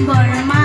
Varma